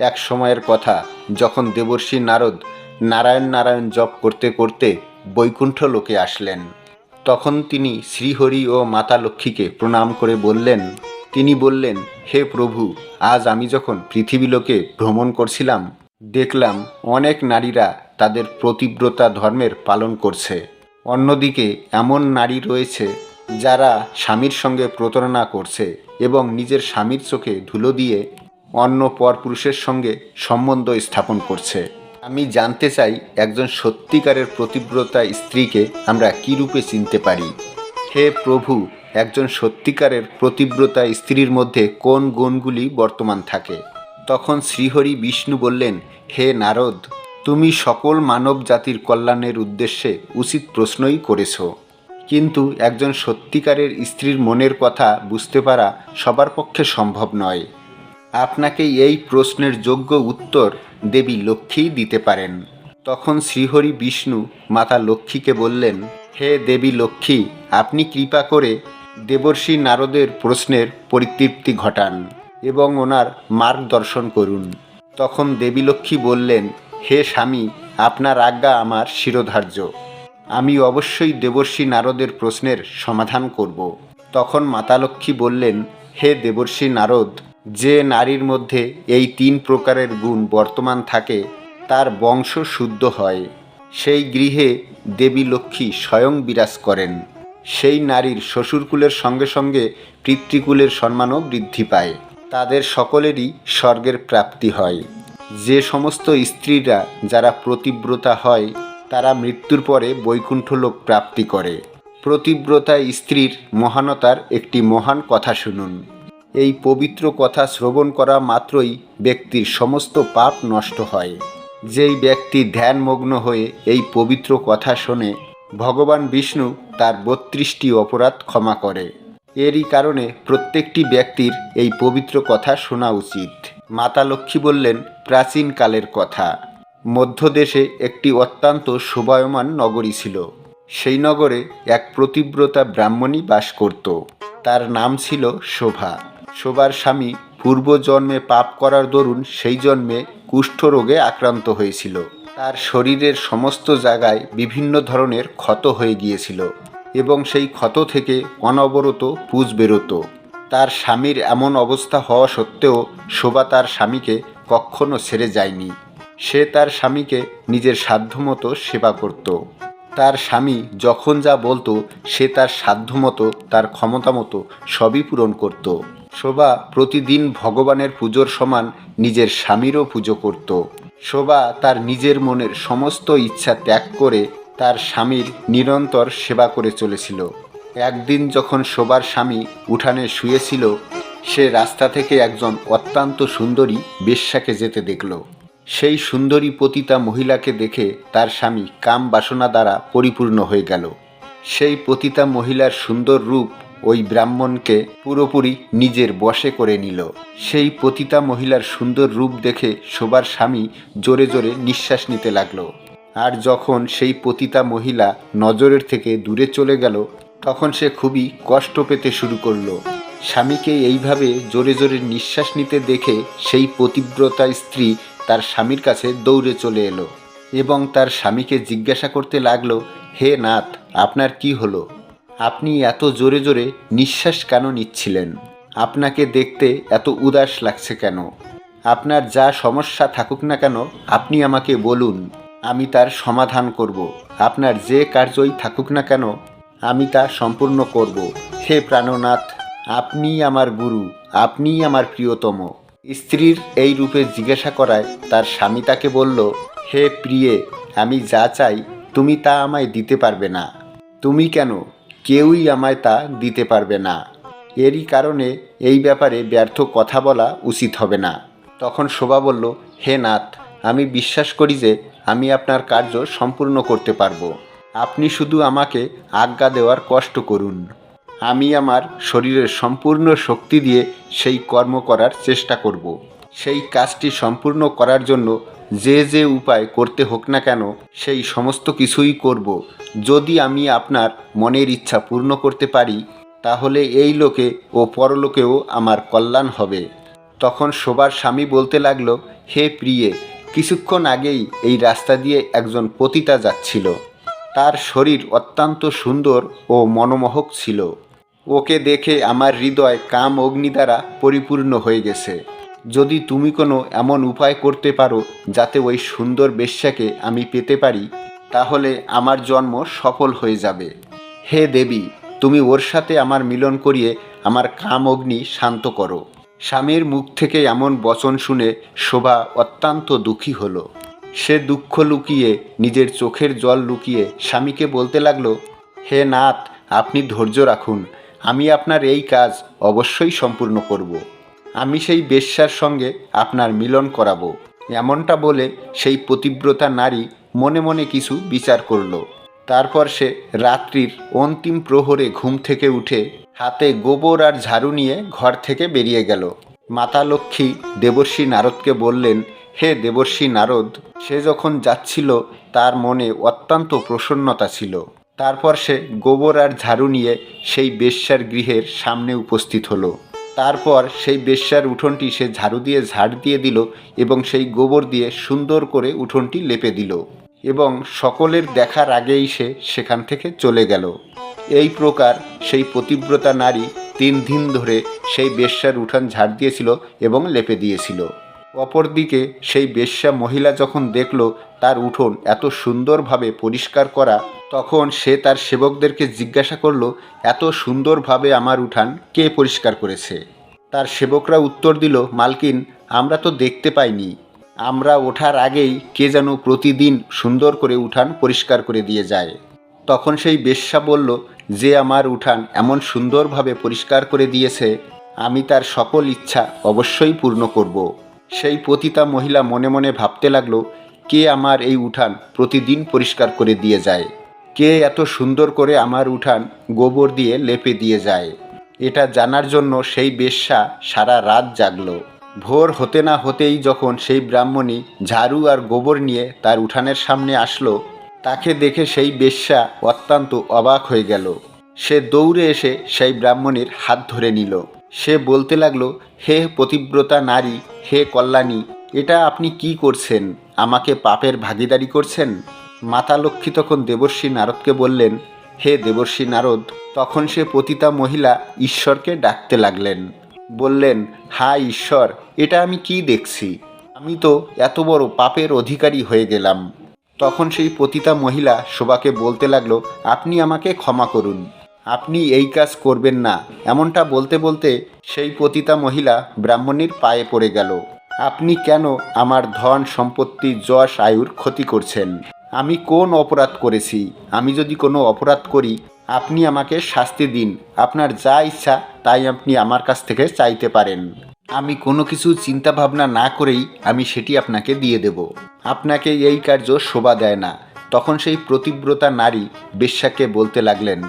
এক সময়ের কথা, যখন দেবর্ষী নারদ নারায়ণ নারায়ণ জপ করতে করতে বৈকুণ্ঠ লোকে আসলেন। তখন তিনি শ্রীহরি ও মাতা লক্ষ্মীকে প্রণাম করে বললেন, তিনি বললেন, হে প্রভু, আজ আমি যখন পৃথিবীলোকে ভ্রমণ করছিলাম, দেখলাম অনেক নারীরা তাদের প্রতিব্রতা ধর্মের পালন করছে। অন্যদিকে এমন নারী রয়েছে যারা স্বামীর সঙ্গে প্রতারণা করছে এবং নিজের স্বামীর চোখে ধুলো দিয়ে অন্য পরপুরুষের সঙ্গে সম্বন্ধ স্থাপন করছে। আমি জানতে চাই একজন সত্যিকারের প্রতিব্রতা স্ত্রীকে আমরা কী রূপে চিনতে পারি? হে প্রভু, একজন সত্যিকারের প্রতিব্রতা স্ত্রীর মধ্যে কোন গুণগুলি বর্তমান থাকে? তখন শ্রীহরি বিষ্ণু বললেন, হে নারদ, তুমি সকল মানব জাতির কল্যাণের উদ্দেশ্যে উচিত প্রশ্নই করেছ। কিন্তু একজন সত্যিকারের স্ত্রীর মনের কথা বুঝতে পারা সবার পক্ষে সম্ভব নয়। আপনাকে এই প্রশ্নের যোগ্য উত্তর দেবী লক্ষ্মীই দিতে পারেন। তখন শ্রীহরি বিষ্ণু মাতা লক্ষ্মীকে বললেন, হে দেবী লক্ষ্মী, আপনি কৃপা করে দেবর্ষী নারদের প্রশ্নের পরিতৃপ্তি ঘটান এবং ওনার মার্গদর্শন করুন। তখন দেবী লক্ষ্মী বললেন, হে স্বামী, আপনার আজ্ঞা আমার শিরোধার্য। আমি অবশ্যই দেবর্ষী নারদের প্রশ্নের সমাধান করব। তখন মাতা লক্ষ্মী বললেন, হে দেবর্ষী নারদ যে নারীর মধ্যে এই তিন প্রকারের গুণ বর্তমান থাকে, তার বংশ শুদ্ধ হয়। সেই গৃহে দেবী লক্ষ্মী স্বয়ং বিরাজ করেন। সেই নারীর শ্বশুরকুলের সঙ্গে সঙ্গে পিতৃকুলের সম্মানও বৃদ্ধি পায়। তাদের সকলেরই স্বর্গের প্রাপ্তি হয়। যে সমস্ত স্ত্রীরা যারা প্রতিব্রতা হয়, তারা মৃত্যুর পরে বৈকুণ্ঠ লোক প্রাপ্তি করে। প্রতিব্রতা স্ত্রীর মহানতার একটি মহান কথা শুনুন। এই পবিত্র কথা শ্রবণ করা মাত্রই ব্যক্তির সমস্ত পাপ নষ্ট হয়। যেই ব্যক্তি ধ্যানমগ্ন হয়ে এই পবিত্র কথা শোনে, ভগবান বিষ্ণু তার বত্রিশটি অপরাধ ক্ষমা করে। এরই কারণে প্রত্যেকটি ব্যক্তির এই পবিত্র কথা শোনা উচিত। মাতা লক্ষ্মী বললেন প্রাচীনকালের কথা। মধ্যদেশে একটি অত্যন্ত শোভায়মান নগরী ছিল। সেই নগরে এক প্রতিব্রতা ব্রাহ্মণী বাস করত। তার নাম ছিল শোভা। শোভার স্বামী পূর্বজন্মে পাপ করার দরুন সেই জন্মে কুষ্ঠরোগে আক্রান্ত হয়েছিল। তার শরীরের সমস্ত জায়গায় বিভিন্ন ধরনের ক্ষত হয়ে গিয়েছিল এবং সেই ক্ষত থেকে অনবরত পুজ বেরোতো। তার স্বামীর এমন অবস্থা হওয়া সত্ত্বেও শোভা তার স্বামীকে কখনো ছেড়ে যায়নি। সে তার স্বামীকে নিজের সাধ্যমতো সেবা করত। তার স্বামী যখন যা বলতো, সে তার সাধ্যমতো, তার ক্ষমতা মতো সবই পূরণ করত। শোভা প্রতিদিন ভগবানের পুজোর সমান নিজের স্বামীরও পুজো করত। শোভা তার নিজের মনের সমস্ত ইচ্ছা ত্যাগ করে তার স্বামীর নিরন্তর সেবা করে চলেছিল। একদিন যখন শোভার স্বামী উঠানে শুয়েছিল, সে রাস্তা থেকে একজন অত্যন্ত সুন্দরী বেশ্যাকে যেতে দেখল। সেই সুন্দরী পতিতা মহিলাকে দেখে তার স্বামী কাম বাসনা দ্বারা পরিপূর্ণ হয়ে গেল। সেই পতিতা মহিলার সুন্দর রূপ ওই ব্রাহ্মণকে পুরোপুরি নিজের বশে করে নিল। সেই পতিতা মহিলার সুন্দর রূপ দেখে শোবার স্বামী জোরে জোরে নিঃশ্বাস নিতে লাগল। আর যখন সেই পতিতা মহিলা নজরের থেকে দূরে চলে গেল, তখন সে খুবই কষ্ট পেতে শুরু করল। স্বামীকে এইভাবে জোরে জোরে নিঃশ্বাস নিতে দেখে সেই পতিব্রতা স্ত্রী তার স্বামীর কাছে দৌড়ে চলে এলো এবং তার স্বামীকে জিজ্ঞাসা করতে লাগল, হে নাথ আপনার কি হলো? আপনি এত জোরে জোরে নিঃশ্বাস কেন নিচ্ছিলেন? আপনাকে দেখতে এত উদাস লাগছে কেন? আপনার যা সমস্যা থাকুক না কেন, আপনি আমাকে বলুন, আমি তার সমাধান করব। আপনার যে কার্যই থাকুক না কেন, আমি তা সম্পূর্ণ করব। হে প্রাণনাথ আপনিই আমার গুরু আপনিই আমার প্রিয়তম। স্ত্রীর এই রূপে জিজ্ঞাসা করায় তার স্বামী তাকে বলল, হে প্রিয়ে, আমি যা চাই, তুমি তা আমায় দিতে পারবে না। তুমি কেন কেউই আমায় তা দিতে পারবে না। এরই কারণে এই ব্যাপারে ব্যর্থ কথা বলা উচিত হবে না। তখন শোভা বলল, হে নাথ, আমি বিশ্বাস করি যে আমি আপনার কার্য সম্পূর্ণ করতে পারব। আপনি শুধু আমাকে আজ্ঞা দেওয়ার কষ্ট করুন। আমি আমার শরীরের সম্পূর্ণ শক্তি দিয়ে সেই কর্ম করার চেষ্টা করব। সেই কাজটি সম্পূর্ণ করার জন্য যে যে উপায় করতে হোক না কেন, সেই সমস্ত কিছুই করব। যদি আমি আপনার মনের ইচ্ছা পূর্ণ করতে পারি, তাহলে এই লোকে ও পরলোকেও আমার কল্যাণ হবে। তখন শোবার স্বামী বলতে লাগল, হে প্রিয়ে, কিছুক্ষণ আগেই এই রাস্তা দিয়ে একজন পতিতা যাচ্ছিল। তার শরীর অত্যন্ত সুন্দর ও মনোমোহক ছিল। ওকে দেখে আমার হৃদয় কাম অগ্নি দ্বারা পরিপূর্ণ হয়ে গেছে। যদি তুমি কোনো এমন উপায় করতে পারো যাতে ওই সুন্দর বেশ্যাকে আমি পেতে পারি, তাহলে আমার জন্ম সফল হয়ে যাবে। হে দেবী, তুমি ওর সাথে আমার মিলন করিয়ে আমার কাম অগ্নি শান্ত করো। স্বামীর মুখ থেকে এমন বচন শুনে শোভা অত্যন্ত দুঃখী হলো। সে দুঃখ লুকিয়ে, নিজের চোখের জল লুকিয়ে স্বামীকে বলতে লাগল, হে নাথ আপনি ধৈর্য রাখুন। আমি আপনার এই কাজ অবশ্যই সম্পূর্ণ করব। আমি সেই বেশ্যার সঙ্গে আপনার মিলন করাবো। এমনটা বলে সেই পতিব্রতা নারী মনে মনে কিছু বিচার করল। তারপর সে রাত্রির অন্তিম প্রহরে ঘুম থেকে উঠে হাতে গোবর আর ঝাড়ু নিয়ে ঘর থেকে বেরিয়ে গেল। মাতা লক্ষ্মী দেবর্ষী নারদকে বললেন, হে দেবর্ষী নারদ, সে যখন যাচ্ছিল তার মনে অত্যন্ত প্রসন্নতা ছিল। তারপর সে গোবর আর ঝাড়ু নিয়ে সেই বেশ্যার গৃহের সামনে উপস্থিত হলো। তারপর সেই বেশ্যার উঠোনটি সে ঝাড়ু দিয়ে ঝাড় দিয়ে দিল এবং সেই গোবর দিয়ে সুন্দর করে উঠোনটি লেপে দিল এবং সকলের দেখার আগেই সে সেখান থেকে চলে গেল। এই প্রকার সেই পতিব্রতা নারী তিন দিন ধরে সেই বেশ্যার উঠান ঝাড় দিয়েছিল এবং লেপে দিয়েছিল। অপরদিকে সেই বেশ্যা মহিলা যখন দেখল তার উঠোন এত সুন্দরভাবে পরিষ্কার করা তখন সে তার সেবকদেরকে জিজ্ঞাসা করল, এত সুন্দরভাবে আমার উঠান কে পরিষ্কার করেছে? তার সেবকরা উত্তর দিল, মালকিন, আমরা তো দেখতে পাইনি। আমরা ওঠার আগেই কে যেন প্রতিদিন সুন্দর করে উঠান পরিষ্কার করে দিয়ে যায়। তখন সেই বেশ্যা বলল, যে আমার উঠান এমন সুন্দরভাবে পরিষ্কার করে দিয়েছে, আমি তার সকল ইচ্ছা অবশ্যই পূর্ণ করব। সেই পতিতা মহিলা মনে মনে ভাবতে লাগল, কে আমার এই উঠান প্রতিদিন পরিষ্কার করে দিয়ে যায়? কে এত সুন্দর করে আমার উঠান গোবর দিয়ে লেপে দিয়ে যায়। এটা জানার জন্য সেই বেশ্যা সারা রাত জাগলো। ভোর হতে না হতেই যখন সেই ব্রাহ্মণী ঝাড়ু আর গোবর নিয়ে তার উঠানের সামনে আসলো, তাকে দেখে সেই বেশ্যা অত্যন্ত অবাক হয়ে গেল। সে দৌড়ে এসে সেই ব্রাহ্মণীর হাত ধরে নিল। সে বলতে লাগল, হে পতিব্রতা নারী, হে কল্যাণী, এটা আপনি কি করছেন? আমাকে পাপের ভাগিদারি করছেন? মাতা লক্ষ্মী তখন দেবর্ষী নারদকে বললেন, হে দেবর্ষী নারদ, তখন সে পতিতা মহিলা ঈশ্বরকে ডাকতে লাগলেন। বললেন হা ঈশ্বর, এটা আমি কি দেখছি? আমি তো এত বড় পাপের অধিকারী হয়ে গেলাম। তখন সেই পতিতা মহিলা শোভাকে বলতে লাগল, আপনি আমাকে ক্ষমা করুন। আপনি এই কাজ করবেন না। এমনটা বলতে বলতে সেই পতিতা মহিলা ব্রাহ্মণীর পায়ে পড়ে গেল। আপনি কেন আমার ধন সম্পত্তি যশ আয়ুর ক্ষতি করছেন? আমি কোন অপরাধ করেছি? আমি যদি কোনো অপরাধ করি, আপনি আমাকে শাস্তি দিন। আপনার যা ইচ্ছা, তাই আপনি আমার কাছ থেকে চাইতে পারেন। আমি কোনো কিছু চিন্তা ভাবনা না করেই আমি সেটি আপনাকে দিয়ে দেব। আপনাকে এই কার্য শোভা দেয় না। তখন সেই প্রতিব্রতা নারী বেশ্যাকে বলতে লাগলেন,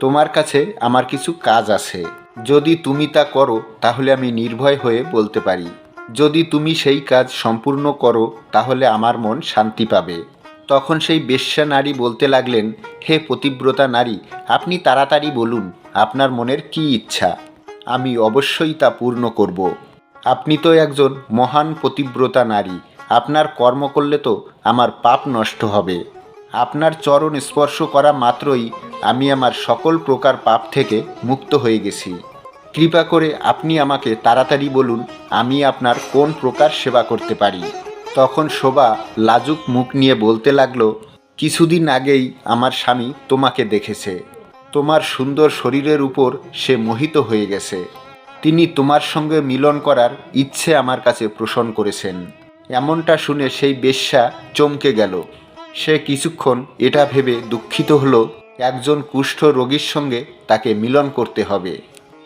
তোমার কাছে আমার কিছু কাজ আছে। যদি তুমি তা করো, তাহলে আমি নির্ভয় হয়ে বলতে পারি। যদি তুমি সেই কাজ সম্পূর্ণ করো, তাহলে আমার মন শান্তি পাবে। তখন সেই বেশ্যা নারী বলতে লাগলেন, হে পতিব্রতা নারী, আপনি তাড়াতাড়ি বলুন, আপনার মনের কি ইচ্ছা? আমি অবশ্যই তা পূর্ণ করব। আপনি তো একজন মহান পতিব্রতা নারী, আপনার কর্ম করলে তো আমার পাপ নষ্ট হবে। আপনার চরণ স্পর্শ করা মাত্রই আমি আমার সকল প্রকার পাপ থেকে মুক্ত হয়ে গেছি। কৃপা করে আপনি আমাকে তাড়াতাড়ি বলুন, আমি আপনার কোন প্রকার সেবা করতে পারি? তখন শোভা লাজুক মুখ নিয়ে বলতে লাগল, কিছুদিন আগেই আমার স্বামী তোমাকে দেখেছে। তোমার সুন্দর শরীরের উপর সে মোহিত হয়ে গেছে। তিনি তোমার সঙ্গে মিলন করার ইচ্ছে আমার কাছে পোষণ করেছেন। এমনটা শুনে সেই বেশ্যা চমকে গেল। সে কিছুক্ষণ এটা ভেবে দুঃখিত হলো, একজন কুষ্ঠ রোগীর সঙ্গে তাকে মিলন করতে হবে।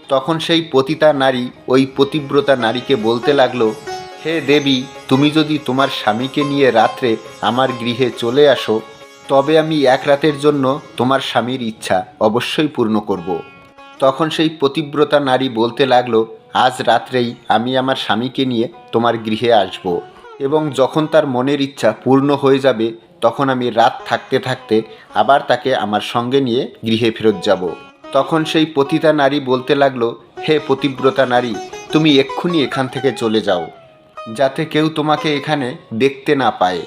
তখন সেই পতিতা নারী ওই পতিব্রতা নারীকে বলতে লাগল হে দেবী, তুমি যদি তোমার স্বামীকে নিয়ে রাত্রে আমার গৃহে চলে আসো, তবে আমি এক রাতের জন্য তোমার স্বামীর ইচ্ছা অবশ্যই পূর্ণ করব। তখন সেই পতিব্রতা নারী বলতে লাগল, আজ রাত্রেই আমি আমার স্বামীকে নিয়ে তোমার গৃহে আসব। এবং যখন তার মনের ইচ্ছা পূর্ণ হয়ে যাবে, তখন আমি রাত থাকতে থাকতে আবার তাকে আমার সঙ্গে নিয়ে গৃহে ফেরত যাব তখন সেই পতিতা নারী বলতে লাগল, হে পতিব্রতা নারী, তুমি এক্ষুনি এখান থেকে চলে যাও যাতে কেউ তোমাকে এখানে দেখতে না পায়।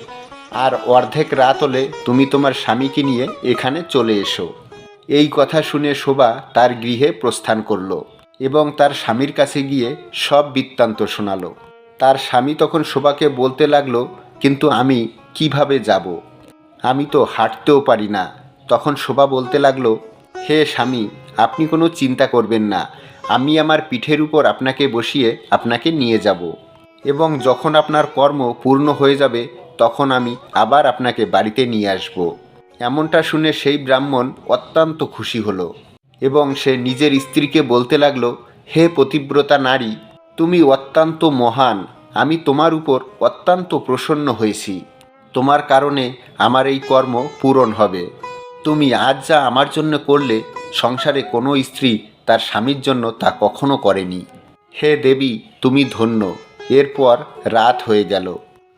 আর অর্ধেক রাত হলে তুমি তোমার স্বামীকে নিয়ে এখানে চলে এসো। এই কথা শুনে শোভা তার গৃহে প্রস্থান করল এবং তার স্বামীর কাছে গিয়ে সব বৃত্তান্ত শোনালো। তার স্বামী তখন শোভাকে বলতে লাগল, কিন্তু আমি কীভাবে যাব? আমি তো হাঁটতেও পারি না। তখন শোভা বলতে লাগল, হে স্বামী, আপনি কোনো চিন্তা করবেন না। আমি আমার পিঠের উপর আপনাকে বসিয়ে আপনাকে নিয়ে যাব। এবং যখন আপনার কর্ম পূর্ণ হয়ে যাবে, তখন আমি আবার আপনাকে বাড়িতে নিয়ে আসব। এমনটা শুনে সেই ব্রাহ্মণ অত্যন্ত খুশি হলো এবং সে নিজের স্ত্রীকে বলতে লাগল, হে পতিব্রতা নারী, তুমি অত্যন্ত মহান। আমি তোমার উপর অত্যন্ত প্রসন্ন হয়েছি। তোমার কারণে আমার এই কর্ম পূরণ হবে। তুমি আজ যা আমার জন্য করলে, সংসারে কোনো স্ত্রী তার স্বামীর জন্য তা কখনো করেনি। হে দেবী, তুমি ধন্য। এরপর রাত হয়ে গেল।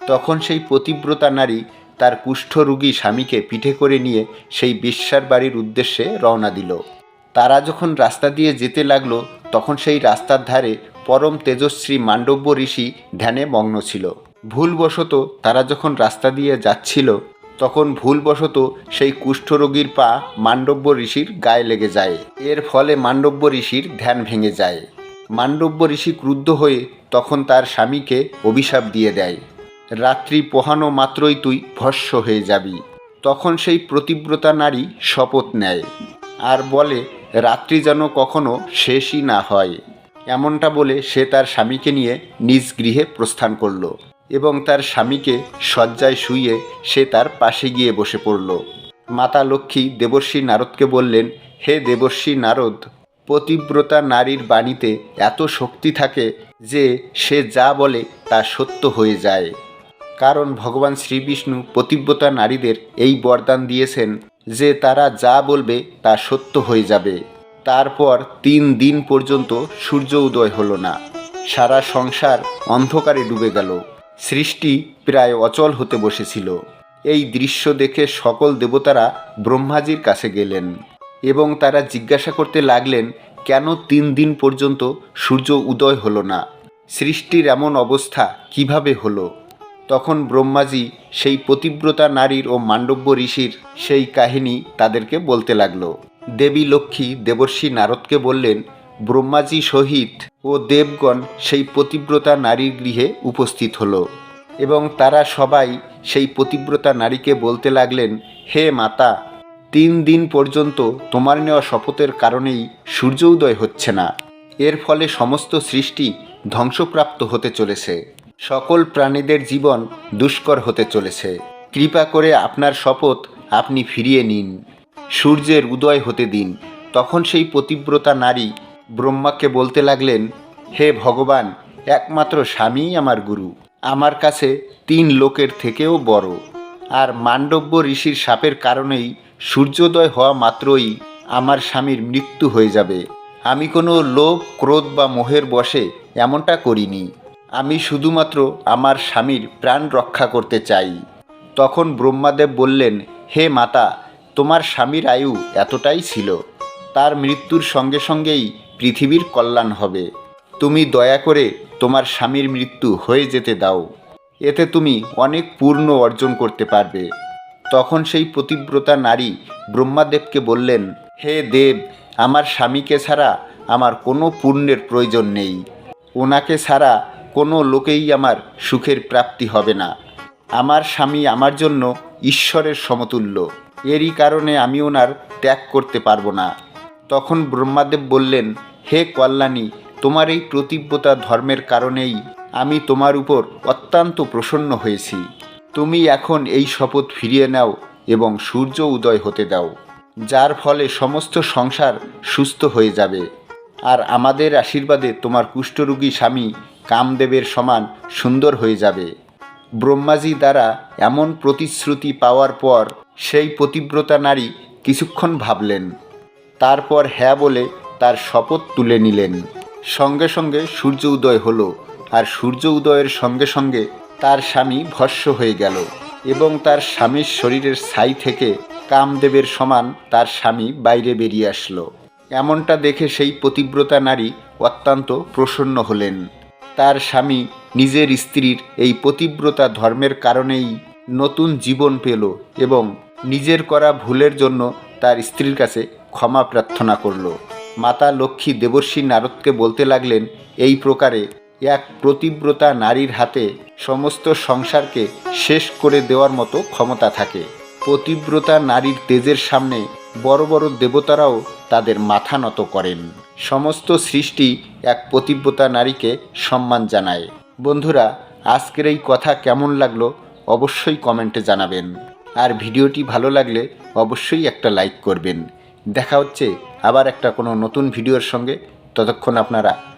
তখন সেই পতিব্রতা নারী তার কুষ্ঠরোগী স্বামীকে পিঠে করে নিয়ে সেই বিশ্বার বাড়ির উদ্দেশ্যে রওনা দিল। তারা যখন রাস্তা দিয়ে যেতে লাগল, তখন সেই রাস্তার ধারে পরম তেজস্বী মাণ্ডব্য ঋষি ধ্যানে মগ্ন ছিল। ভুলবশত তারা যখন রাস্তা দিয়ে যাচ্ছিল, তখন ভুলবশত সেই কুষ্ঠরোগীর পা মাণ্ডব্য ঋষির গায়ে লেগে যায়। এর ফলে মাণ্ডব্য ঋষির ধ্যান ভেঙে যায়। মান্ডব্য ঋষি ক্রুদ্ধ হয়ে তখন তার স্বামীকে অভিশাপ দিয়ে দেয়। রাত্রি পোহানো মাত্রই তুই ভস্য হয়ে যাবি। তখন সেই প্রতিব্রতা নারী শপথ নেয় আর বলে, রাত্রি যেন কখনো শেষই না হয়। এমনটা বলে সে তার স্বামীকে নিয়ে নিজ গৃহে প্রস্থান করল এবং তার স্বামীকে শয্যায় শুইয়ে সে তার পাশে গিয়ে বসে পড়ল। মাতা লক্ষ্মী দেবর্ষী নারদকে বললেন, হে দেবর্ষী নারদ পতিব্রতা নারীর বাণীতে এত শক্তি থাকে যে সে যা বলে তা সত্য হয়ে যায়। কারণ ভগবান শ্রীবিষ্ণু পতিব্রতা নারীদের এই বরদান দিয়েছেন যে তারা যা বলবে তা সত্য হয়ে যাবে। তারপর তিন দিন পর্যন্ত সূর্য উদয় হলো না। সারা সংসার অন্ধকারে ডুবে গেল। সৃষ্টি প্রায় অচল হতে বসেছিল। এই দৃশ্য দেখে সকল দেবতারা ব্রহ্মাজির কাছে গেলেন। এবং তারা জিজ্ঞাসা করতে লাগলেন, কেন তিন দিন পর্যন্ত সূর্য উদয় হলো না? সৃষ্টির এমন অবস্থা কীভাবে হলো? তখন ব্রহ্মাজি সেই পতিব্রতা নারীর ও মাণ্ডব্য ঋষির সেই কাহিনী তাদেরকে বলতে লাগল। দেবী লক্ষ্মী দেবর্ষী নারদকে বললেন, ব্রহ্মাজি সহিত ও দেবগণ সেই পতিব্রতা নারীর গৃহে উপস্থিত হলো এবং তারা সবাই সেই পতিব্রতা নারীকে বলতে লাগলেন, হে মাতা তিন দিন পর্যন্ত তোমার নেওয়া শপথের কারণেই সূর্য উদয় হচ্ছে না। এর ফলে সমস্ত সৃষ্টি ধ্বংসপ্রাপ্ত হতে চলেছে। সকল প্রাণীদের জীবন দুষ্কর হতে চলেছে। কৃপা করে আপনার শপথ আপনি ফিরিয়ে নিন। সূর্যের উদয় হতে দিন। তখন সেই পতিব্রতা নারী ব্রহ্মাকে বলতে লাগলেন, হে ভগবান, একমাত্র স্বামীই আমার গুরু। আমার কাছে তিন লোকের থেকেও বড়। আর মাণ্ডব্য ঋষির সাপের কারণেই সূর্যোদয় হওয়া মাত্রই আমার স্বামীর মৃত্যু হয়ে যাবে। আমি কোনো লোভ, ক্রোধ বা মোহের বশে এমনটা করিনি। আমি শুধুমাত্র আমার স্বামীর প্রাণ রক্ষা করতে চাই। তখন ব্রহ্মাদেব বললেন, হে মাতা, তোমার স্বামীর আয়ু এতটাই ছিল। তার মৃত্যুর সঙ্গে সঙ্গেই পৃথিবীর কল্যাণ হবে। তুমি দয়া করে তোমার স্বামীর মৃত্যু হয়ে যেতে দাও। এতে তুমি অনেক পূর্ণ অর্জন করতে পারবে। তখন সেই প্রতিব্রতা নারী ব্রহ্মাদেবকে বললেন, হে দেব, আমার স্বামীকে ছাড়া আমার কোনো পুণ্যের প্রয়োজন নেই। ওনাকে ছাড়া কোনো লোকেই আমার সুখের প্রাপ্তি হবে না। আমার স্বামী আমার জন্য ঈশ্বরের সমতুল্য। এরই কারণে আমি ওনার ত্যাগ করতে পারব না। তখন ব্রহ্মাদেব বললেন, হে কল্যাণী, তোমার এই প্রতিব্যতা ধর্মের কারণেই আমি তোমার উপর অত্যন্ত প্রসন্ন হয়েছি। তুমি এখন এই শপথ ফিরিয়ে নাও এবং সূর্য উদয় হতে দাও, যার ফলে সমস্ত সংসার সুস্থ হয়ে যাবে। আর আমাদের আশীর্বাদে তোমার কুষ্ঠরোগী স্বামী কামদেবের সমান সুন্দর হয়ে যাবে। ব্রহ্মাজি দ্বারা এমন প্রতিশ্রুতি পাওয়ার পর সেই পতিব্রতা নারী কিছুক্ষণ ভাবলেন। তারপর হ্যাঁ বলে তার শপথ তুলে নিলেন। সঙ্গে সঙ্গে সূর্য উদয় হলো, আর সূর্য উদয়ের সঙ্গে সঙ্গে তার স্বামী ভস্য হয়ে গেল এবং তার স্বামীর শরীরের ছাই থেকে কামদেবের সমান তার স্বামী বাইরে বেরিয়ে আসলো। এমনটা দেখে সেই পতিব্রতা নারী অত্যন্ত প্রসন্ন হলেন। তার স্বামী নিজের স্ত্রীর এই পতিব্রতা ধর্মের কারণেই নতুন জীবন পেল এবং নিজের করা ভুলের জন্য তার স্ত্রীর কাছে ক্ষমা প্রার্থনা করল। মাতা লক্ষ্মী দেবর্ষী নারদকে বলতে লাগলেন, এই প্রকারে এক প্রতিব্রতা নারীর হাতে সমস্ত সংসারকে শেষ করে দেওয়ার মতো ক্ষমতা থাকে। প্রতিব্রতা নারীর তেজের সামনে বড় বড় দেবতারাও তাদের মাথা নত করেন। সমস্ত সৃষ্টি এক প্রতিব্রতা নারীকে সম্মান জানায়। বন্ধুরা, আজকের এই কথা কেমন লাগল অবশ্যই কমেন্টে জানাবেন। আর ভিডিওটি ভালো লাগলে অবশ্যই একটা লাইক করবেন। দেখা হচ্ছে আবার একটা কোনো নতুন ভিডিওর সঙ্গে। ততক্ষণ আপনারা